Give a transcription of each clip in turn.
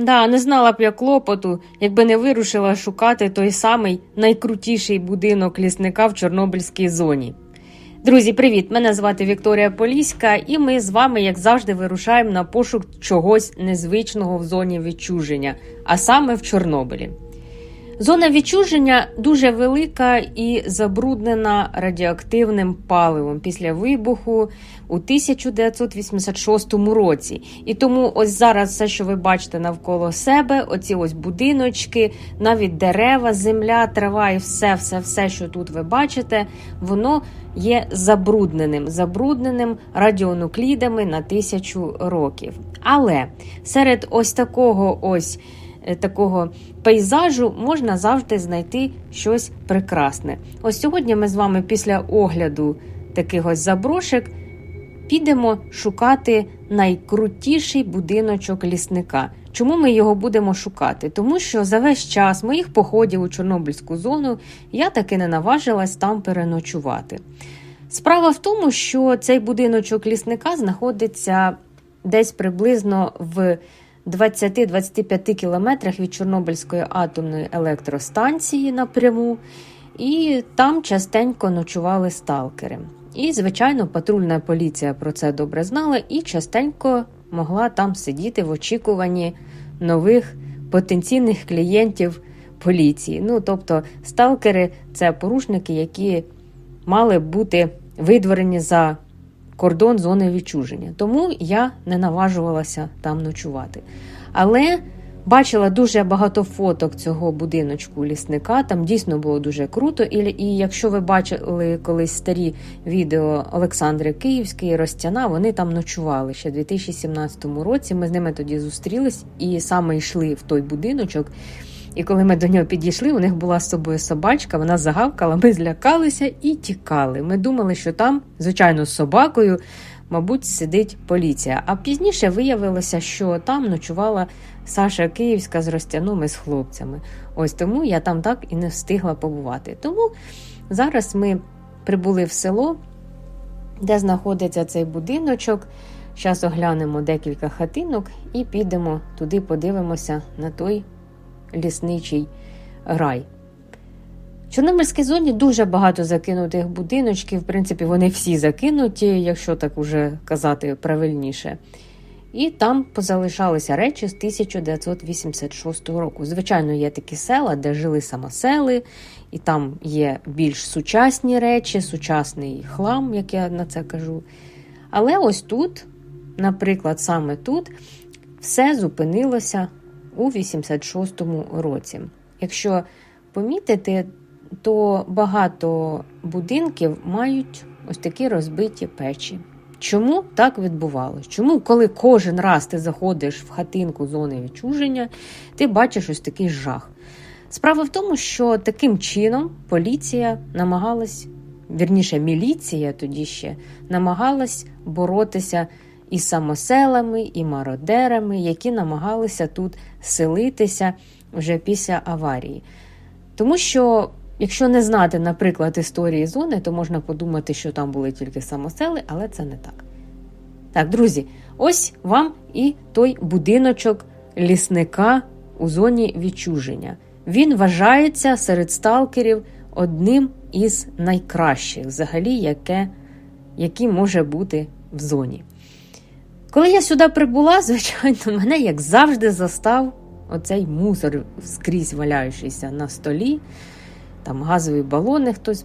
Да, не знала б я клопоту, якби не вирушила шукати той самий найкрутіший будинок лісника в Чорнобильській зоні. Друзі, привіт! Мене звати Вікторія Поліська, і ми з вами, як завжди, вирушаємо на пошук чогось незвичного в зоні відчуження, а саме в Чорнобилі. Зона відчуження дуже велика і забруднена радіоактивним паливом після вибуху у 1986 році. І тому ось зараз все, що ви бачите навколо себе, оці ось будиночки, навіть дерева, земля, трава і все, все, все, що тут ви бачите, воно є забрудненим, забрудненим радіонуклідами на тисячу років. Але серед ось такого ось такого пейзажу можна завжди знайти щось прекрасне. Ось сьогодні ми з вами після огляду таких ось заброшек підемо шукати найкрутіший будиночок лісника. Чому ми його будемо шукати? Тому що за весь час моїх походів у Чорнобильську зону я таки не наважилась там переночувати. Справа в тому, що цей будиночок лісника знаходиться десь приблизно в 20-25 кілометрах від Чорнобильської атомної електростанції напряму, і там частенько ночували сталкери. І, звичайно, патрульна поліція про це добре знала і частенько могла там сидіти в очікуванні нових потенційних клієнтів поліції. Ну, тобто, сталкери це порушники, які мали бути видворені за кордон зони відчуження. Тому я не наважувалася там ночувати. Але бачила дуже багато фоток цього будиночку лісника. Там дійсно було дуже круто. І, і якщо ви бачили колись старі відео Олександри Київської, Ростяна, вони там ночували ще в 2017 році. Ми з ними тоді зустрілись і саме йшли в той будиночок. І коли ми до нього підійшли, у них була з собою собачка, вона загавкала, ми злякалися і тікали. Ми думали, що там, звичайно, з собакою, мабуть, сидить поліція. А пізніше виявилося, що там ночувала Саша Київська з Ростяном з хлопцями. Ось тому я там так і не встигла побувати. Тому зараз ми прибули в село, де знаходиться цей будиночок. Зараз оглянемо декілька хатинок і підемо туди, подивимося на той лісничий рай. В Чорнобильській зоні дуже багато закинутих будиночків, в принципі, вони всі закинуті, якщо так уже казати правильніше. І там позалишалися речі з 1986 року. Звичайно, є такі села, де жили самосели, і там є більш сучасні речі, сучасний хлам, як я на це кажу. Але ось тут, наприклад, саме тут, все зупинилося у 86-му році. Якщо помітити, то багато будинків мають ось такі розбиті печі. Чому так відбувалось? Чому, коли кожен раз ти заходиш в хатинку зони відчуження, ти бачиш ось такий жах? Справа в тому, що таким чином поліція намагалась, вірніше, міліція тоді ще намагалась боротися і самоселами, і мародерами, які намагалися тут селитися вже після аварії. Тому що, якщо не знати, наприклад, історії зони, то можна подумати, що там були тільки самосели, але це не так. Так, друзі, ось вам і той будиночок лісника у зоні відчуження. Він вважається серед сталкерів одним із найкращих, взагалі, яке, який може бути в зоні. Коли я сюди прибула, звичайно, мене, як завжди, застав оцей мусор скрізь валяючийся на столі. Там газові балони хтось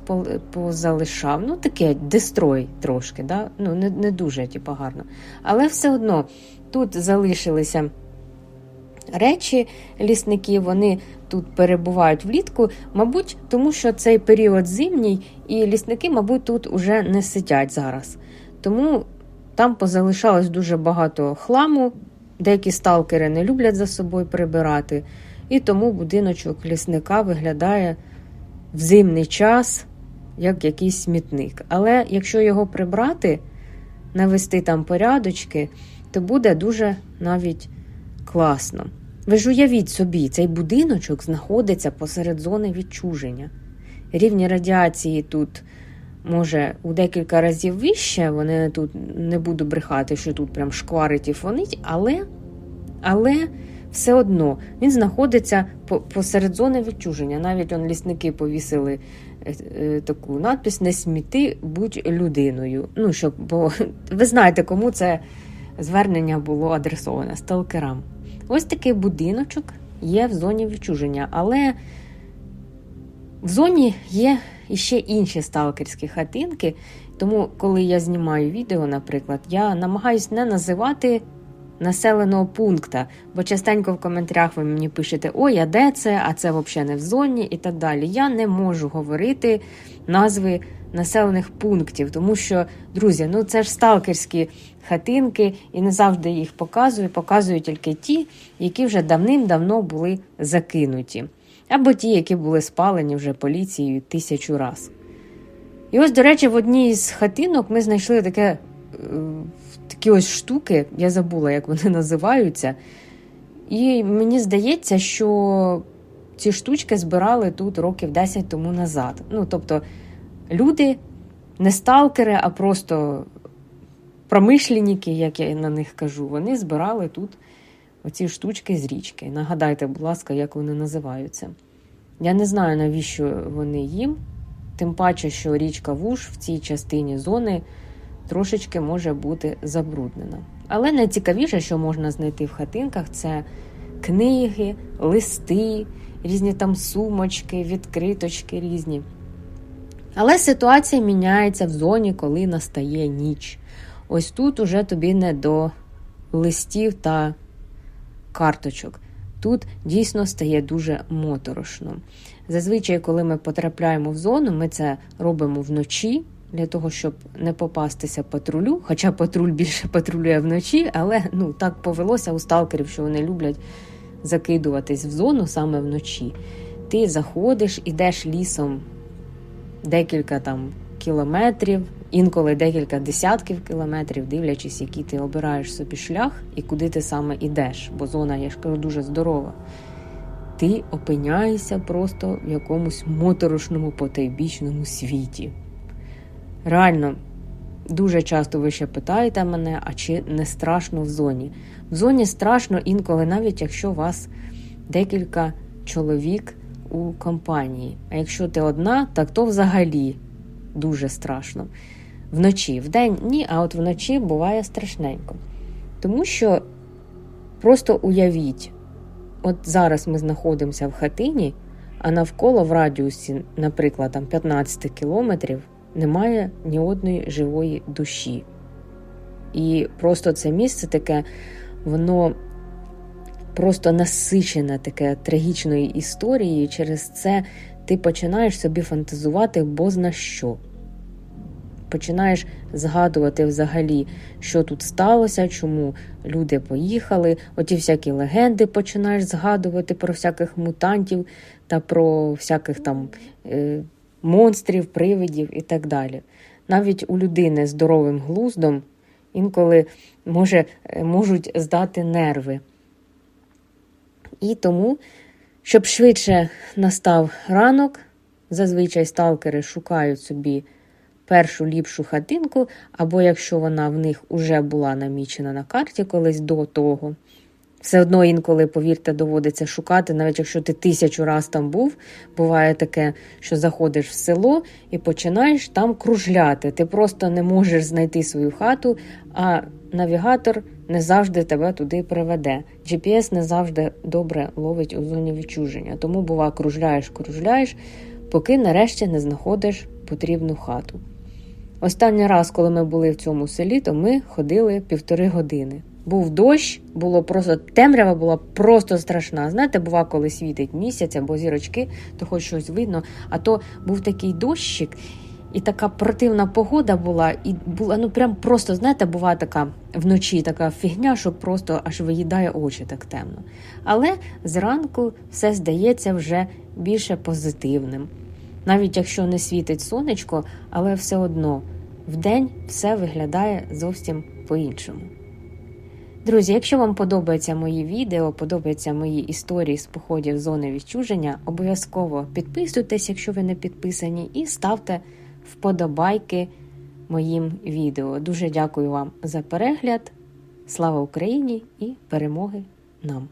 позалишав. Ну, таке дестрой трошки, да? ну, не не дуже типу, гарно. Але все одно тут залишилися речі лісників, вони тут перебувають влітку, мабуть, тому що цей період зимній, і лісники, мабуть, тут уже не сидять зараз. Тому там позалишалось дуже багато хламу, деякі сталкери не люблять за собою прибирати, і тому будиночок лісника виглядає в зимний час як якийсь смітник. Але якщо його прибрати, навести там порядочки, то буде дуже навіть класно. Ви ж уявіть собі, цей будиночок знаходиться посеред зони відчуження. Рівні радіації тут може у декілька разів вище. Вони тут не буду брехати, що тут прям шкварить і фонить, але, але все одно він знаходиться посеред зони відчуження. Навіть он лісники повісили е, е, таку надпись Не сміти, будь людиною. Ну, щоб, бо ви знаєте, кому це звернення було адресоване сталкерам. Ось такий будиночок є в зоні відчуження, але в зоні є іще інші сталкерські хатинки. Тому, коли я знімаю відео, наприклад, я намагаюсь не називати населеного пункта, бо частенько в коментарях ви мені пишете: Ой, а де це? А це взагалі не в зоні і так далі. Я не можу говорити назви населених пунктів, тому що, друзі, ну це ж сталкерські хатинки, і не завжди їх показую. Показую тільки ті, які вже давним-давно були закинуті, або ті, які були спалені вже поліцією тисячу раз. І ось, до речі, в одній з хатинок ми знайшли таке, е, такі ось штуки, я забула, як вони називаються. І мені здається, що ці штучки збирали тут років 10 тому назад. Ну, тобто, люди не сталкери, а просто промишленники, як я на них кажу, вони збирали тут оці штучки з річки. Нагадайте, будь ласка, як вони називаються. Я не знаю, навіщо вони їм. Тим паче, що річка Вуш в цій частині зони трошечки може бути забруднена. Але найцікавіше, що можна знайти в хатинках, це книги, листи, різні там сумочки, відкриточки різні. Але ситуація міняється в зоні, коли настає ніч. Ось тут уже тобі не до листів та карточок. Тут дійсно стає дуже моторошно. Зазвичай, коли ми потрапляємо в зону, ми це робимо вночі для того, щоб не попастися патрулю. Хоча патруль більше патрулює вночі, але ну так повелося у сталкерів, що вони люблять закидуватись в зону саме вночі. Ти заходиш, ідеш лісом декілька там кілометрів, інколи декілька десятків кілометрів, дивлячись, який ти обираєш собі шлях і куди ти саме ідеш, бо зона, я ж кажу, дуже здорова. Ти опиняєшся просто в якомусь моторошному потайбічному світі. Реально, дуже часто ви ще питаєте мене, а чи не страшно в зоні? В зоні страшно інколи, навіть якщо у вас декілька чоловік у компанії. А якщо ти одна, так то взагалі дуже страшно. Вночі, вдень ні, а от вночі буває страшненько. Тому що просто уявіть, от зараз ми знаходимося в хатині, а навколо в радіусі, наприклад, там 15 кілометрів немає ні одної живої душі. І просто це місце таке, воно просто насичене таке трагічною історією. Через це ти починаєш собі фантазувати бозна що. Починаєш згадувати взагалі, що тут сталося, чому люди поїхали. Оті всякі легенди починаєш згадувати про всяких мутантів та про всяких там е, монстрів, привидів і так далі. Навіть у людини здоровим глуздом інколи може, е, можуть здати нерви. І тому, щоб швидше настав ранок, зазвичай сталкери шукають собі першу ліпшу хатинку, або якщо вона в них уже була намічена на карті колись до того. Все одно інколи, повірте, доводиться шукати, навіть якщо ти тисячу раз там був, буває таке, що заходиш в село і починаєш там кружляти. Ти просто не можеш знайти свою хату, а навігатор не завжди тебе туди приведе. GPS не завжди добре ловить у зоні відчуження. Тому, бува, кружляєш, кружляєш, поки нарешті не знаходиш потрібну хату. Останній раз, коли ми були в цьому селі, то ми ходили півтори години. Був дощ, було просто темрява була просто страшна. Знаєте, бува, коли світить місяць або зірочки, то хоч щось видно. А то був такий дощик, і така противна погода була, і була ну прям просто, знаєте, буває така вночі така фігня, що просто аж виїдає очі так темно. Але зранку все здається вже більше позитивним. Навіть якщо не світить сонечко, але все одно вдень все виглядає зовсім по-іншому. Друзі, якщо вам подобаються мої відео, подобаються мої історії з походів зони відчуження, обов'язково підписуйтесь, якщо ви не підписані, і ставте вподобайки моїм відео. Дуже дякую вам за перегляд. Слава Україні і перемоги нам!